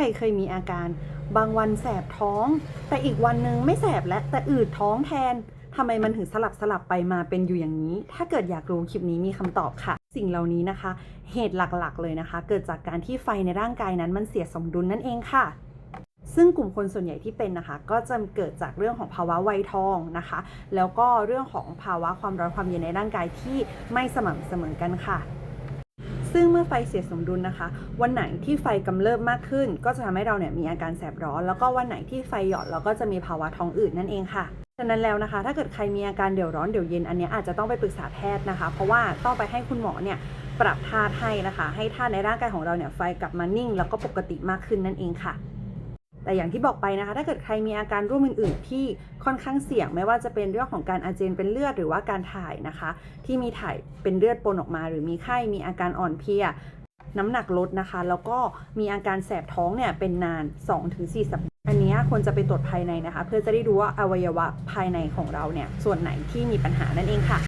รเคยมีอาการ บางวันแสบท้อง แต่อีกวันหนึ่งไม่แสบและแต่อืดท้องแทนทำไมมันถึงสลับสลับไปมาเป็นอยู่อย่างนี้ ถ้าเกิดอยากรู้คลิปนี้มีคำตอบค่ะ สิ่งเหล่านี้นะคะ เหตุหลักๆ เลยนะคะ เกิดจากการที่ไฟในร่างกายนั้นมันเสียสมดุลนั่นเองค่ะซึ่งกลุ่มคนส่วนใหญ่ที่เป็นนะคะ ก็จะเกิดจากเรื่องของภาวะไวยทองนะคะ แล้วก็เรื่องของภาวะความร้อนความเย็นในร่างกายที่ไม่สม่ำเสมอกันค่ะ ซึ่งเมื่อไฟเสียสมดุลนะคะ วันไหนที่ไฟกำเริบมากขึ้น ก็จะทำให้เราเนี่ยมีอาการแสบร้อน แล้วก็วันไหนที่ไฟหยอดเราก็จะมีภาวะท้องอืดนั่นเองค่ะฉะนั้นแล้วนะคะ ถ้าเกิดใครมีอาการเดี๋ยวร้อนเดี๋ยวเย็นอันนี้อาจจะต้องไปปรึกษาแพทย์นะคะ เพราะว่าต้องไปให้คุณหมอเนี่ยปรับธาตุให้นะคะ ให้ธาตุในร่างกายของเราเนี่ยไฟกลับมานิ่ง แล้วก็ปกติมากขึ้นนั่นเองค่ะ แต่อย่างที่บอกไปนะคะ ถ้าเกิดใครมีอาการร่วมอื่น ๆ ที่ค่อนข้างเสี่ยงไม่ว่าจะเป็นเรื่องของการอาเจียนเป็นเลือดหรือว่าการถ่ายนะคะ ที่มีถ่ายเป็นเลือดปนออกมา หรือมีไข้มีอาการอ่อนเพลียน้ำหนักลดนะคะ แล้วก็มีอาการแสบท้องเนี่ยเป็นนาน 2-4 สัปดาห์อันนี้ควรจะไปตรวจภายในนะคะ เพื่อจะได้ดูว่าอวัยวะภายในของเราเนี่ยส่วนไหนที่มีปัญหานั่นเองค่ะ